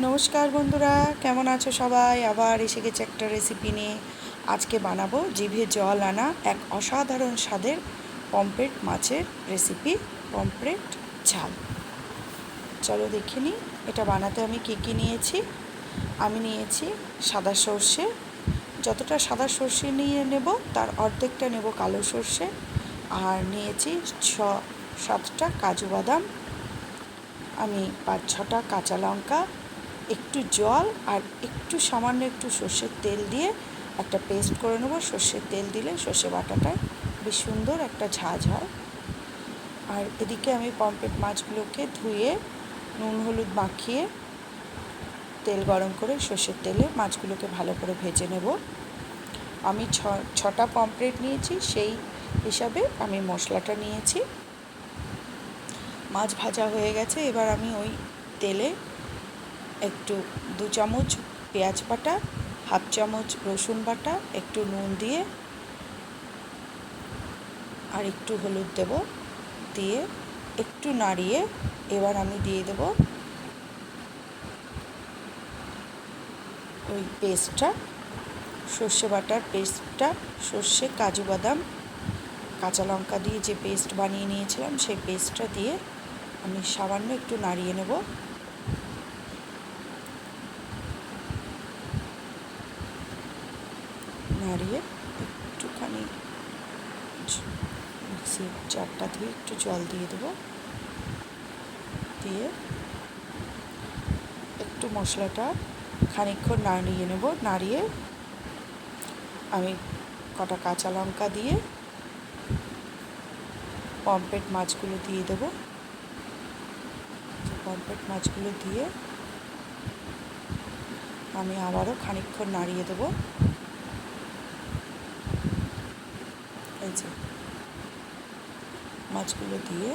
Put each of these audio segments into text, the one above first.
নমস্কার বন্ধুরা, কেমন আছো সবাই? আবার এসে গেছে একটা রেসিপি নিয়ে। আজকে বানাবো জিভে জল আনা এক অসাধারণ স্বাদের পমপ্লেট মাছের রেসিপি পমপ্লেট ঝাল। চলো দেখে নিই, এটা বানাতে আমি কী কী নিয়েছি? আমি নিয়েছি সাদা সর্ষে। যতটা সাদা সর্ষে নিয়ে নেব, তার অর্ধেকটা নেব কালো সর্ষে। আর নিয়েছি ছ, সাতটা কাজু বাদাম। আমি পাঁচ, ছটা কাঁচা লঙ্কা। একটু জল আর একটু সামান্য একটু সর্ষের তেল দিয়ে একটা পেস্ট করে নেব। সর্ষের তেল দিলে সর্ষে বাটাটায় বেশ সুন্দর একটা ঝাঁঝ হয়। আর এদিকে আমি পম্পেট মাছগুলোকে ধুয়ে, নুন, হলুদ মাখিয়ে তেল গরম করে সর্ষের তেলে মাছগুলোকে ভালো করে ভেজে নেব। আমি ছ, ছটা পমপ্লেট নিয়েছি, সেই হিসাবে আমি মশলাটা নিয়েছি। মাছ ভাজা হয়ে গেছে, এবার আমি ওই তেলে একটু দু চামচ পেঁয়াজ বাটা, হাফ চামচ রসুন বাটা, একটু নুন দিয়ে আর একটু হলুদ দেব দিয়ে একটু নাড়িয়ে এবার আমি দিয়ে দেব ওই পেস্টটা, সর্ষে বাটার পেস্টটা, সর্ষে কাজু বাদাম, কাঁচা লঙ্কা দিয়ে যে পেস্ট বানিয়ে নিয়েছিলাম সেই পেস্টটা দিয়ে আমি সামান্য একটু নাড়িয়ে নেব। নাড়িয়ে একটুখানি মিক্সির চারটা দিয়ে একটু জল দিয়ে দেবো। দিয়ে একটু মশলাটা খানিকক্ষণ নাড়িয়ে নেব। নাড়িয়ে আমি কটা কাঁচা লঙ্কা দিয়ে পম্পেট মাছগুলো দিয়ে দেবো। পম্পেট মাছগুলো দিয়ে আমি আবারও খানিকক্ষণ নাড়িয়ে দেবো। যে মাছগুলো দিয়ে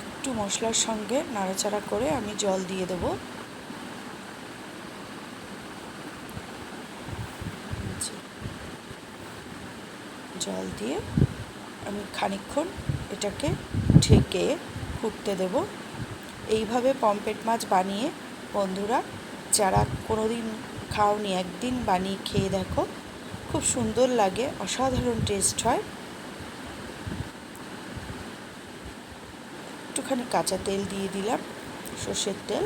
একটু মশলার সঙ্গে নাড়াচাড়া করে আমি জল দিয়ে দেবো। জল দিয়ে আমি খানিকক্ষণ এটাকে ঢেকে ফুটতে দেব। এইভাবে পম্পেট মাছ বানিয়ে বন্ধুরা, যারা কোনো দিন খাওনি, একদিন বানিয়ে খেয়ে দেখো। খুব সুন্দর লাগে, অসাধারণ টেস্ট হয়। একটুখানি কাঁচা তেল দিয়ে দিলাম, সর্ষের তেল।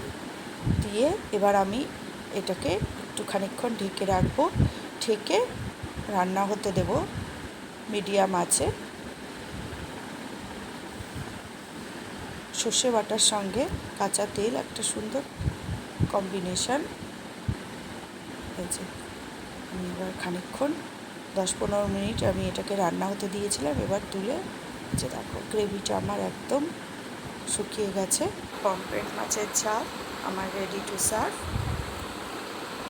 দিয়ে এবার আমি এটাকে একটু খানিকক্ষণ ঢেকে রাখব। ঢেকে রান্না হতে দেব মিডিয়াম আছে। সর্ষে বাটার সঙ্গে কাঁচা তেল, একটা সুন্দর কম্বিনেশান হয়েছে আমি এবার খানিক্ষণ দশ পনেরো মিনিট আমি এটাকে রান্না হতে দিয়েছিলাম, এবার তুলে যে দেখো, গ্রেভিটা আমার একদম শুকিয়ে গেছে। পম্পেট মাছের ঝাল আমার রেডি টু সার্ভ